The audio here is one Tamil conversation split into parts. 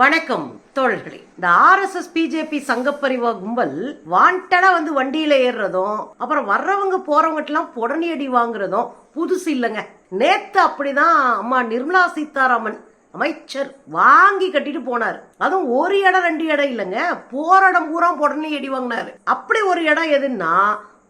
வணக்கம் தோழர்களே. இந்த ஆர்எஸ்எஸ் பிஜேபி சங்கப்பரிவா கும்பல் வாண்டடா வந்து வண்டியில ஏறுறதும் அப்புறம் வர்றவங்க போறவங்கட்டெல்லாம் புடனி அடி வாங்குறதும் புதுசு இல்லைங்க. நேத்து அப்படிதான் அம்மா நிர்மலா சீதாராமன் அமைச்சர் வாங்கி கட்டிட்டு போனார். அதுவும் ஒரு இடம் ரெண்டு இடம் இல்லைங்க போற இடம் பூரா உடனே அடி வாங்கினாரு. அப்படி ஒரு இடம் எதுன்னா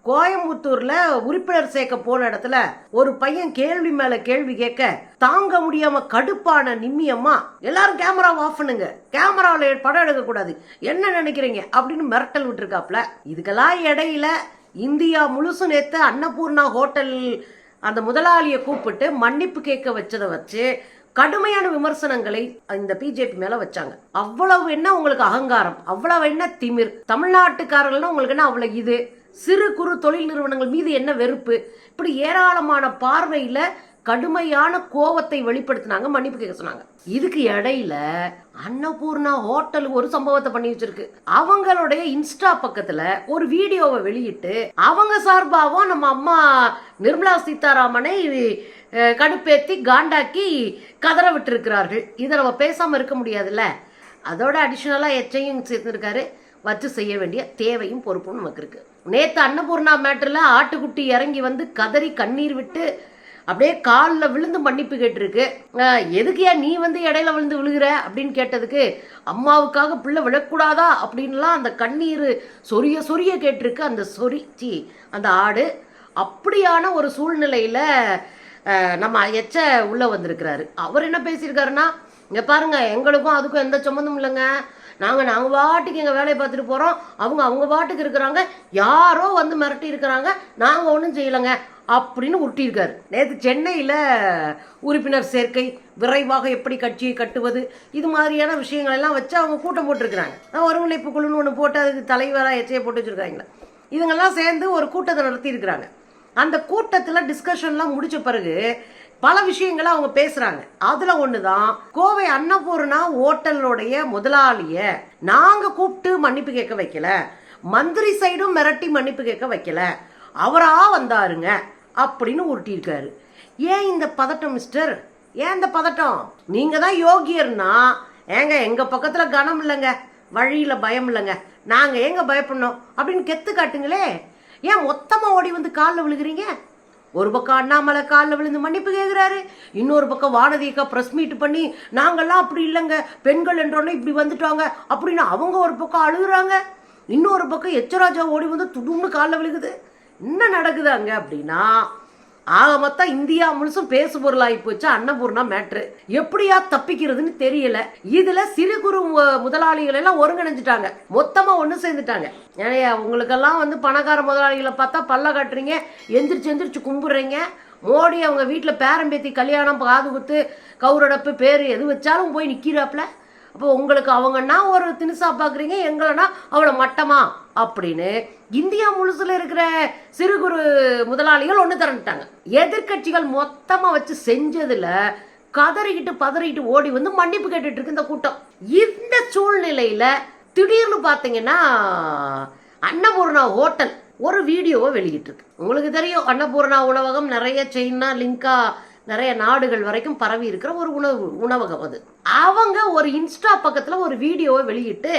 கோயம்புத்தூர்ல உறுப்பினர் சேர்க்க போன இடத்துல ஒரு பையன் கேள்வி மேல கேள்வி கேட்க தாங்க முடியாம கடுப்பான நிம்மியம்மா எல்லாரும் கேமரா ஆஃப் பண்ணுங்க. கேமராவில படம் எடுக்க கூடாது என்ன நினைக்கிறீங்க? அப்படின்னு மிரட்டல் விட்டுருக்காப்ல. இதுக்கெல்லாம் இடையில இந்தியா முழுசும் நேற்று அன்னபூர்ணா ஹோட்டல் அந்த முதலாளியை கூப்பிட்டு மன்னிப்பு கேட்க வச்சதை வச்சு கடுமையான விமர்சனங்களை இந்த பிஜேபி மேல வச்சாங்க. அவ்வளவு என்ன உங்களுக்கு அகங்காரம்? அவ்வளவு என்ன திமிர்? தமிழ்நாட்டுக்காரர்கள்னா உங்களுக்கு என்ன அவ்வளவு இது? சிறு குறு தொழில் நிறுவனங்கள் மீது என்ன வெறுப்பு? இப்படி ஏராளமான பார்வையில் கடுமையான கோவத்தை வெளிப்படுத்தினாங்க மன்னிப்பு கேட்க சொன்னாங்க. இதுக்கு இடையில அன்னபூர்ணா ஹோட்டல் ஒரு சம்பவத்தை பண்ணி வச்சிருக்கு. அவங்களுடைய இன்ஸ்டா பக்கத்துல ஒரு வீடியோவை வெளியிட்டு அவங்க சார்பாகவும் நம்ம அம்மா நிர்மலா சீதாராமனை கடுப்பேத்தி காண்டாக்கி கதற விட்டிருக்கிறார்கள். இதை நம்ம பேசாம இருக்க முடியாதுல்ல? அதோட அடிஷ்னலா எச்சையும் சேர்த்துருக்காரு. வச்சு செய்ய வேண்டிய தேவையும் பொறுப்பும் நமக்கு இருக்குது நேற்று அன்னபூர்ணா மேட்டரில் ஆட்டுக்குட்டி இறங்கி வந்து கதறி கண்ணீர் விட்டு அப்படியே காலில் விழுந்து மன்னிப்பு கேட்டிருக்கு. எதுக்கியா நீ வந்து இடையில விழுந்து விழுகிற அப்படின்னு கேட்டதுக்கு அம்மாவுக்காக பிள்ளை விழக்கூடாதா அப்படின்லாம் அந்த கண்ணீர் சொரிய சொரிய கேட்டிருக்கு. அந்த சொரி சி அந்த ஆடு அப்படியான ஒரு சூழ்நிலையில் நம்ம எச்ச உள்ளே வந்திருக்கிறாரு. அவர் என்ன பேசியிருக்காருன்னா இங்கே பாருங்க எங்களுக்கும் அதுக்கும் எந்த சம்மந்தமும் இல்லைங்க. நாங்கள் நாங்கள் பாட்டுக்கு எங்கள் வேலையை பார்த்துட்டு போகிறோம் அவங்க அவங்க பாட்டுக்கு இருக்கிறாங்க. யாரோ வந்து மிரட்டி இருக்கிறாங்க. நாங்கள் ஒன்றும் செய்யலைங்க அப்படின்னு உருட்டியிருக்காரு. நேற்று சென்னையில் உறுப்பினர் சேர்க்கை விரைவாக எப்படி கட்சியை கட்டுவது இது மாதிரியான விஷயங்கள் எல்லாம் வச்சு அவங்க கூட்டம் போட்டிருக்கிறாங்க. ஒருங்கிணைப்பு குழுன்னு ஒன்று போட்டு அதுக்கு தலைவராக எச்சையை போட்டு வச்சுருக்காங்களே. இவங்கெல்லாம் சேர்ந்து ஒரு கூட்டத்தை நடத்தியிருக்கிறாங்க. அந்த கூட்டத்தில் டிஸ்கஷன்லாம் முடித்த பிறகு பல விஷயங்களை அவங்க பேசுறாங்க. அதுல ஒண்ணுதான் கோவை அன்னபூர்ணா ஹோட்டலுடைய முதலாளிய நாங்க கூப்பிட்டு மன்னிப்பு கேட்க வைக்கல. மந்திரி சைடும் மிரட்டி மன்னிப்பு கேட்க வைக்கல. அவரா வந்தாருங்க அப்படின்னு உருட்டியிருக்காரு. ஏன் இந்த பதட்டம் மிஸ்டர்? ஏன் இந்த பதட்டம்? நீங்க தான் யோகியர்னா ஏங்க எங்க பக்கத்துல கனம் இல்லைங்க. வழியில பயம் இல்லைங்க. நாங்க ஏங்க பயப்படணும்? அப்படின்னு கெத்து காட்டுங்களே. ஏன் மொத்தமா ஓடி வந்து காலில் விழுகிறீங்க? ஒரு பக்கம் அண்ணாமலை காலில் விழுந்து மன்னிப்பு கேட்குறாரு. இன்னொரு பக்கம் வானதியக்கா ப்ரெஸ் மீட் பண்ணி நாங்கள்லாம் அப்படி இல்லைங்க. பெண்கள் என்றோடனே இப்படி வந்துட்டாங்க. அப்படின்னு அவங்க ஒரு பக்கம் அழுகுறாங்க. இன்னொரு பக்கம் எச்சராஜா ஓடி வந்து துடும்னு காலில் விழுகுது. என்ன நடக்குது அங்கே அப்படின்னா ஆக மொத்தம் இந்தியா முழுசும் பேசு பொருளாகி போச்சு அன்னபூர்ணா மேட்ரு. எப்படியா தப்பிக்கிறதுன்னு தெரியல. இதுல சிறு குறு முதலாளிகள் எல்லாம் ஒருங்கிணைஞ்சிட்டாங்க. மொத்தமா ஒண்ணு சேர்ந்துட்டாங்க. ஏன்னா உங்களுக்கெல்லாம் வந்து பணக்கார முதலாளிகளை பார்த்தா பல்ல காட்டுறீங்க எந்திரிச்சு எந்திரிச்சு கும்பிடுறீங்க. மோடி அவங்க வீட்டில் பேரம்பேத்தி கல்யாணம் காது குத்து கௌரடப்பு பேர் எது வச்சாலும் போய் நிற்கிறாப்புல அப்போ உங்களுக்கு அவங்கன்னா ஒரு தினுசா பார்க்குறீங்க எங்களனா அவ்வளோ மட்டமா? அப்படின்னு இந்தியா முழுசுல இருக்கிற சிறு குறு முதலாளிகள் ஒன்று திரண்டுட்டாங்க. எதிர்க்கட்சிகள் மொத்தமாக வச்சு செஞ்சதில் கதறிக்கிட்டு பதறிக்கிட்டு ஓடி வந்து மன்னிப்பு கேட்டுட்டு இருக்கு இந்த கூட்டம். இந்த சூழ்நிலையில் திடீர்னு பார்த்தீங்கன்னா அன்னபூர்ணா ஹோட்டல் ஒரு வீடியோவை வெளியிட்டிருக்கு உங்களுக்கு தெரியும் அன்னபூர்ணா உணவகம் நிறைய செயினா லிங்கா நிறைய நாடுகள் வரைக்கும் பரவி இருக்கிற ஒரு உணவு உணவகம் அது. அவங்க ஒரு இன்ஸ்டா பக்கத்தில் ஒரு வீடியோவை வெளியிட்டு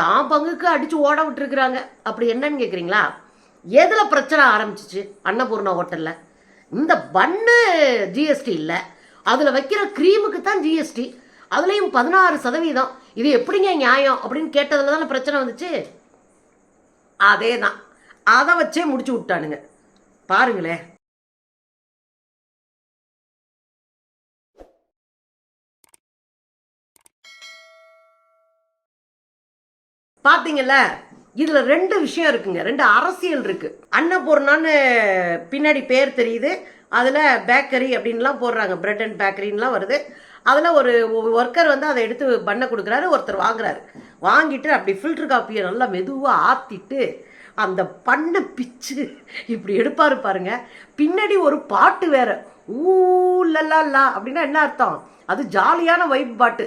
தான் பங்குக்கு அடிச்சு ஓட விட்டுருக்குறாங்க. அப்படி என்னன்னு கேட்குறீங்களா எதில் பிரச்சனை ஆரம்பிச்சிச்சு? அன்னபூர்ணா ஹோட்டலில். இந்த பன்னு ஜிஎஸ்டி இல்லை. அதில் வைக்கிற க்ரீமுக்கு தான் ஜிஎஸ்டி. அதுலேயும் பதினாறு சதவீதம். இது எப்படிங்க நியாயம் அப்படின்னு கேட்டதில் தானே பிரச்சனை வந்துச்சு? அதே தான் அதை வச்சே முடிச்சு விட்டானுங்க. பாருங்களேன். பார்த்தீங்கல்ல இதில் ரெண்டு விஷயம் இருக்குங்க. ரெண்டு அரசியல் இருக்குது அன்னபூர்ணான்னு பின்னாடி பேர் தெரியுது. அதில் பேக்கரி அப்படின்லாம் போடுறாங்க. பிரெட் அண்ட் பேக்கரின்லாம் வருது. அதில் ஒரு ஒர்க்கர் வந்து அதை எடுத்து பண்ண கொடுக்குறாரு. ஒருத்தர் வாங்குறாரு. வாங்கிட்டு அப்படி ஃபில்டர் காப்பியை நல்லா மெதுவாக ஆற்றிட்டு அந்த பண்ணை பிச்சு இப்படி எடுப்பார் பாருங்க. பின்னாடி ஒரு பாட்டு வேற. ஊ லல்லா லா அப்படின்னா என்ன அர்த்தம்? அது ஜாலியான வைப் பாட்டு.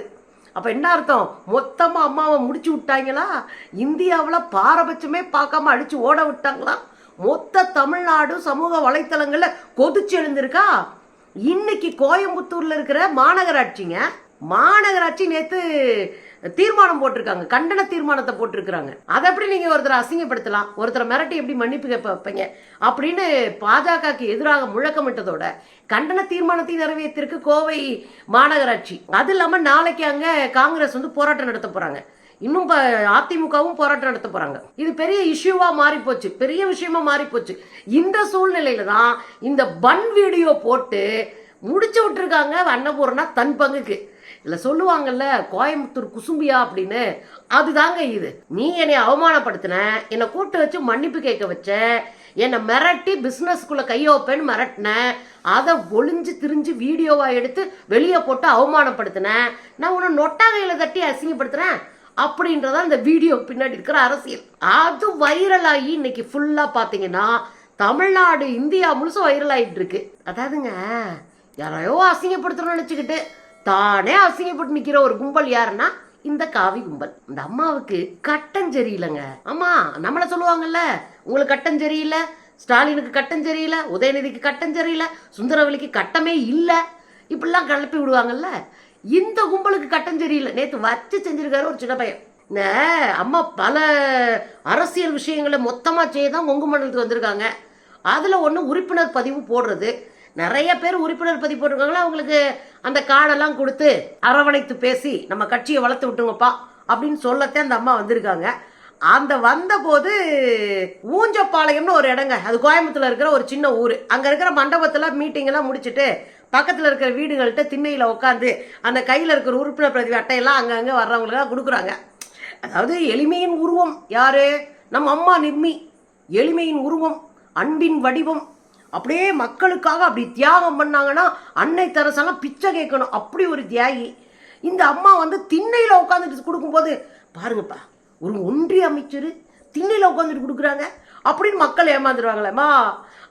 அப்ப என்ன அர்த்தம்? மொத்தமா அம்மாவை முடிச்சு விட்டாங்களா? இந்தியாவில் பாரபட்சமே பார்க்காம அழிச்சு ஓட விட்டாங்களா? மொத்த தமிழ்நாடு சமூக வலைத்தளங்கள்ல கொதிச்சு எழுந்திருக்கா? இன்னைக்கு கோயம்புத்தூர்ல இருக்கிற மாநகராட்சிங்க மாநகராட்சி நேத்து தீர்மானம் போட்டிருக்காங்க. கண்டன தீர்மானத்தை போட்டிருக்கிறாங்க. அதை எப்படி நீங்க ஒருத்தரை அசிங்கப்படுத்தலாம்? ஒருத்தரை மிரட்டி எப்படி மன்னிப்பு கேட்பீங்க வைப்பீங்க? அப்படின்னு பாஜகக்கு எதிராக முழக்கமிட்டதோட கண்டன தீர்மானத்தை நிறைவேற்றிருக்கு கோவை மாநகராட்சி. அது இல்லாம நாளைக்கு அங்க காங்கிரஸ் வந்து போராட்டம் நடத்த போறாங்க. இன்னும் அதிமுகவும் போராட்டம் நடத்த போறாங்க. இது பெரிய இஷ்யூவா மாறி போச்சு பெரிய விஷயமா மாறி போச்சு இந்த சூழ்நிலையில தான் இந்த பன் வீடியோ போட்டு முடிச்சு விட்டுருக்காங்க அன்னபூர்ணா தன் பங்குக்கு. இல்லை சொல்லுவாங்கல்ல கோயம்புத்தூர் குசும்பியா அப்படின்னு? அதுதாங்க இது. நீ என்னை அவமானப்படுத்தின என்னை கூட்டு வச்சு மன்னிப்பு கேட்க வச்ச என்னை மிரட்டி பிஸ்னஸ்க்குள்ளே கைய வைப்பேன்னு மிரட்டின அதை ஒளிஞ்சு திரிஞ்சு வீடியோவாக எடுத்து வெளியே போட்டு அவமானப்படுத்தின நான் உன்னை நொட்டாங்கையில் தட்டி அசிங்கப்படுத்துகிறேன் அப்படின்றதா இந்த வீடியோ பின்னாடி இருக்கிற அரசியல். அது வைரலாகி இன்னைக்கு ஃபுல்லாக பார்த்தீங்கன்னா தமிழ்நாடு இந்தியா முழுசும் வைரல் ஆகிட்டு இருக்கு. அதாவதுங்க யாரையோ அசிங்கப்படுத்தணும்னு நினச்சிக்கிட்டு தானே அசிங்கப்பட்டு நிக்கிற ஒரு கும்பல் யாருன்னா இந்த காவி கும்பல். இந்த அம்மாவுக்கு கட்டம் சரியில்லைங்க. ஆமா நம்மள சொல்லுவாங்கல்ல உங்களுக்கு கட்டம் சரியில்லை ஸ்டாலினுக்கு கட்டம் சரியில்ல உதயநிதிக்கு கட்டம் சரியில்ல சுந்தரவலிக்கு கட்டமே இல்லை. இப்படிலாம் கிளப்பி விடுவாங்கல்ல. இந்த கும்பலுக்கு கட்டம் சரியில்லை. நேற்று வச்சு செஞ்சிருக்காரு ஒரு சின்ன பையன். அம்மா பல அரசியல் விஷயங்களை மொத்தமாக செய்ய தான் கொங்கு மண்டலத்துக்கு வந்திருக்காங்க. அதில் ஒன்று உறுப்பினர் பதிவு போடுறது. நிறைய பேர் உறுப்பினர் பதிவு போட்டிருக்காங்களா? அவங்களுக்கு அந்த கார்டெல்லாம் கொடுத்து அரவணைத்து பேசி நம்ம கட்சியை வளர்த்து விட்டுங்கப்பா அப்படின்னு சொல்லத்தான் அந்த அம்மா வந்திருக்காங்க. அந்த வந்தபோது ஊஞ்சப்பாளையம்னு ஒரு இடங்க அது கோயம்புத்தூர்ல இருக்கிற ஒரு சின்ன ஊர். அங்க இருக்கிற மண்டபத்துல மீட்டிங் எல்லாம் பக்கத்தில் இருக்கிற வீடுகள்கிட்ட திண்ணையில் உட்காந்து அந்த கையில் இருக்கிற உறுப்பினர் பிரதிவு அட்டையெல்லாம் அங்கங்கே வர்றவங்களுக்கு கொடுக்குறாங்க. அதாவது எளிமையின் உருவம் யாரு? நம்ம அம்மா நிம்மி எளிமையின் உருவம் அன்பின் வடிவம் அப்படியே மக்களுக்காக அப்படி தியாகம் பண்ணாங்கன்னா அன்னை தரசெல்லாம் பிச்சை கேட்கணும். அப்படி ஒரு தியாகி. இந்த அம்மா வந்து திண்ணையில் உட்காந்துட்டு கொடுக்கும்போது பாருங்கப்பா ஒரு ஒன்றிய அமைச்சர் திண்ணையில் உட்காந்துட்டு கொடுக்குறாங்க. அப்படின்னு மக்கள் ஏமாந்துருவாங்களேம்மா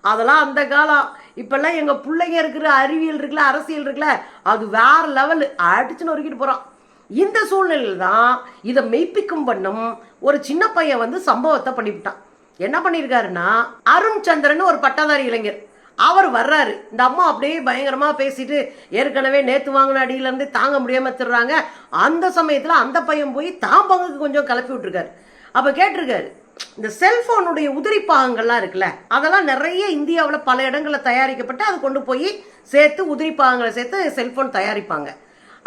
அதெல்லாம் அந்த காலம். இப்பெல்லாம் எங்கள் பிள்ளைங்க இருக்கிற அறிவியல் இருக்குல்ல அரசியல் இருக்குல்ல அது வேற லெவல் அடிச்சுன்னு ஒருக்கிட்டு போகிறோம் இந்த சூழ்நிலையில் தான் இதை மெய்ப்பிக்கும் பண்ணும் ஒரு சின்ன பையன் வந்து சம்பவத்தை பண்ணிவிட்டான். என்ன பண்ணியிருக்காருன்னா அருண் சந்திரன் ஒரு பட்டதாரி இளைஞர். அவர் வர்றாரு. இந்த அம்மா அப்படியே பயங்கரமாக பேசிட்டு ஏற்கனவே நேற்று வாங்கின அடியிலேருந்து தாங்க முடியாமல் திடுறாங்க அந்த சமயத்தில் அந்த பையன் போய் தான் பங்குக்கு கொஞ்சம் கிளப்பி விட்டுருக்காரு. அப்போ கேட்டிருக்காரு இந்த செல்ஃபோனுடைய உதிரி பாகங்கள்லாம் இருக்குல்ல அதெல்லாம் நிறைய இந்தியாவில் பல இடங்களில் தயாரிக்கப்பட்டு அது கொண்டு போய் சேர்த்து உதிரி பாகங்களை சேர்த்து செல்ஃபோன் தயாரிப்பாங்க.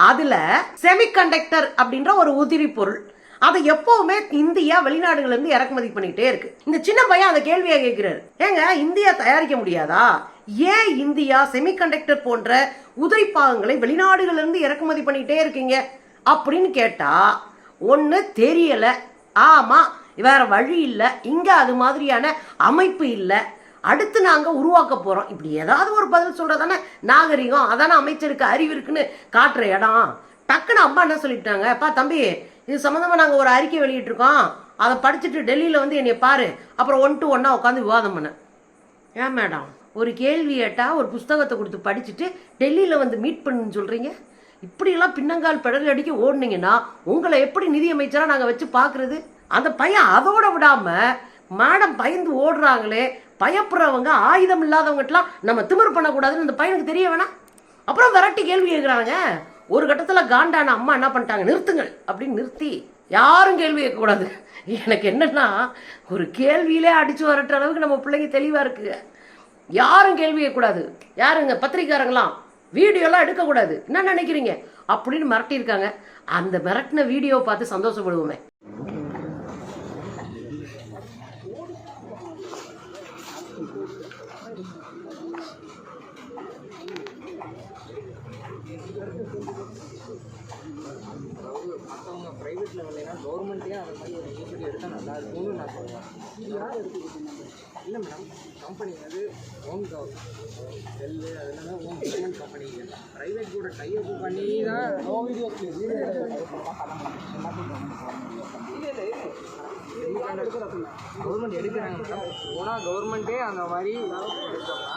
அதில் செமிகண்டக்டர் அப்படின்ற ஒரு உதிரி பொருள் அதை எப்போவுமே இந்தியா வெளிநாடுகள்லேருந்து இறக்குமதி பண்ணிக்கிட்டே இருக்கு. இந்த சின்ன பையன் அந்த கேள்வியை கேட்கிறாரு ஏங்க இந்தியா தயாரிக்க முடியாதா? ஏன் இந்தியா செமிகண்டக்டர் போன்ற உதிரி பாகங்களை வெளிநாடுகள்லேருந்து இறக்குமதி பண்ணிக்கிட்டே இருக்கீங்க? அப்படின்னு கேட்டால் ஒன்று தெரியலை. ஆமாம் வேற வழி இல்லை. இங்கே அது மாதிரியான அமைப்பு இல்லை. அடுத்து நாங்கள் உருவாக்க போகிறோம் இப்படி ஏதாவது ஒரு பதில் சொல்கிறதானே நாகரிகம். அதானே அமைச்சருக்கு அறிவு இருக்குன்னு காட்டுற இடம். டக்குன்னு அம்மா என்ன சொல்லிட்டாங்க அப்பா தம்பி இது சம்மந்தமாக நாங்கள் ஒரு அறிக்கை வெளியிட்டிருக்கோம். அதை படிச்சுட்டு டெல்லியில் வந்து என்னை பாரு. அப்புறம் ஒன் டு ஒன்னாக உட்காந்து விவாதம் பண்ண. ஏன் மேடம்? ஒரு கேள்வி கேட்டால் ஒரு புஸ்தகத்தை கொடுத்து படிச்சுட்டு டெல்லியில் வந்து மீட் பண்ணுன்னு சொல்கிறீங்க இப்படியெல்லாம் பின்னங்கால் பெடல் அடிக்க ஓடுனீங்கன்னா உங்களை எப்படி நிதியமைச்சராக நாங்கள் வச்சு பார்க்குறது அந்த பையன் அதோட விடாமல் மேடம் பயந்து ஓடுறாங்களே பயப்படுறவங்க ஆயுதம் இல்லாதவங்கட்டலாம் நம்ம திமிர் பண்ணக்கூடாதுன்னு அந்த பையனுக்கு தெரிய வேணாம். அப்புறம் விரட்டி கேள்வி கேட்குறாங்க ஒரு கட்டத்தில் காண்டான அம்மா என்ன பண்ணிட்டாங்க? நிறுத்துங்கள். அப்படின்னு நிறுத்தி யாரும் கேள்வி கேட்கக்கூடாது எனக்கு என்னன்னா ஒரு கேள்வியிலே அடிச்சு வரட்டுற அளவுக்கு நம்ம பிள்ளைங்க தெளிவாக இருக்குங்க யாரும் கேள்வி கேட்கக்கூடாது யாருங்க? பத்திரிக்காரங்களாம் வீடியோலாம் எடுக்கக்கூடாது என்ன நினைக்கிறீங்க? அப்படின்னு மிரட்டியிருக்காங்க. அந்த மிரட்டின வீடியோவை பார்த்து சந்தோஷப்படுவோமே. மற்றவங்க ப்ரைவேட் லெவல்லைனா கவர்மெண்ட்டே அந்த மாதிரி ஒரு இனிஷியேட்டிவ் எடுத்தால் நல்லா இருக்கும்னு நான் சொல்லுவேன். இல்லை மேடம் கம்பெனி வந்து ஓன் செல்லு அதனால ஓன் கவர்மெண்ட் கம்பெனி ப்ரைவேட் கூட டைஅப் பண்ணி தான் நோ வீடியோஸ் கவர்மெண்ட் எடுக்கிறாங்க மேடம் போனால் கவர்மெண்ட்டே அந்த மாதிரி எடுத்தோம்னா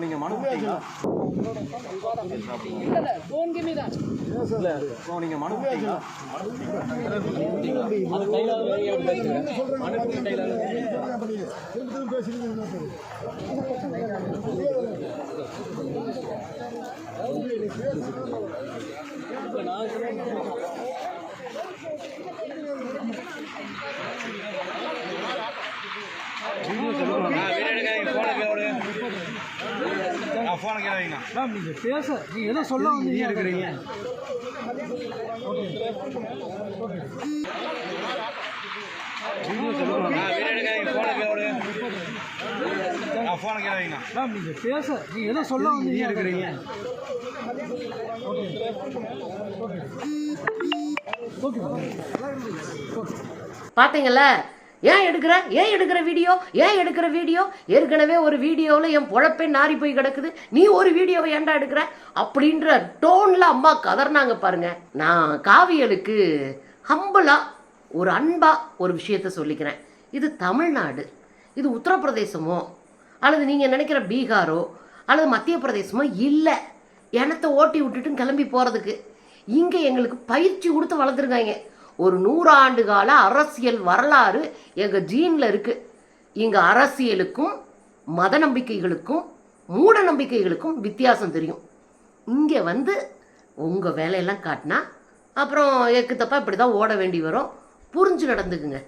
நீங்க மனு கொடுத்தீங்களா போன கீழே மேம் நீங்க பேச நீங்க எதை சொல்ல வந்தீங்க இருக்கிறீங்க மேம் நீங்க பேச நீங்க எதை சொல்ல வந்தீங்க இருக்கிறீங்க ஓகே ஏன் எடுக்கிற? ஏன் எடுக்கிற வீடியோ? ஏன் எடுக்கிற வீடியோ? ஏற்கனவே ஒரு வீடியோவில் என் பொழப்பே நாரி போய் கிடக்குது. நீ ஒரு வீடியோவை ஏன்டா எடுக்கிற? அப்படின்ற டோனில் அம்மா கதர்னாங்க பாருங்க. நான் காவியலுக்கு ஹம்பலாக ஒரு அன்பாக ஒரு விஷயத்த சொல்லிக்கிறேன். இது தமிழ்நாடு. இது உத்தரப்பிரதேசமோ அல்லது நீங்கள் நினைக்கிற பீகாரோ அல்லது மத்திய பிரதேசமோ இல்லை. எனத்தை ஓட்டி விட்டுட்டு கிளம்பி போகிறதுக்கு இங்கே எங்களுக்கு பயிற்சி கொடுத்து வளர்த்துருக்காங்க. ஒரு நூறாண்டு கால அரசியல் வரலாறு எங்கள் ஜீனில் இருக்குது இங்கே அரசியலுக்கும் மத நம்பிக்கைகளுக்கும் மூட நம்பிக்கைகளுக்கும் வித்தியாசம் தெரியும். இங்கே வந்து உங்கள் வேலையெல்லாம் காட்டினா அப்புறம் எக்கு தப்பா இப்படி தான் ஓட வேண்டி வரும். புரிஞ்சு நடந்துக்குங்க.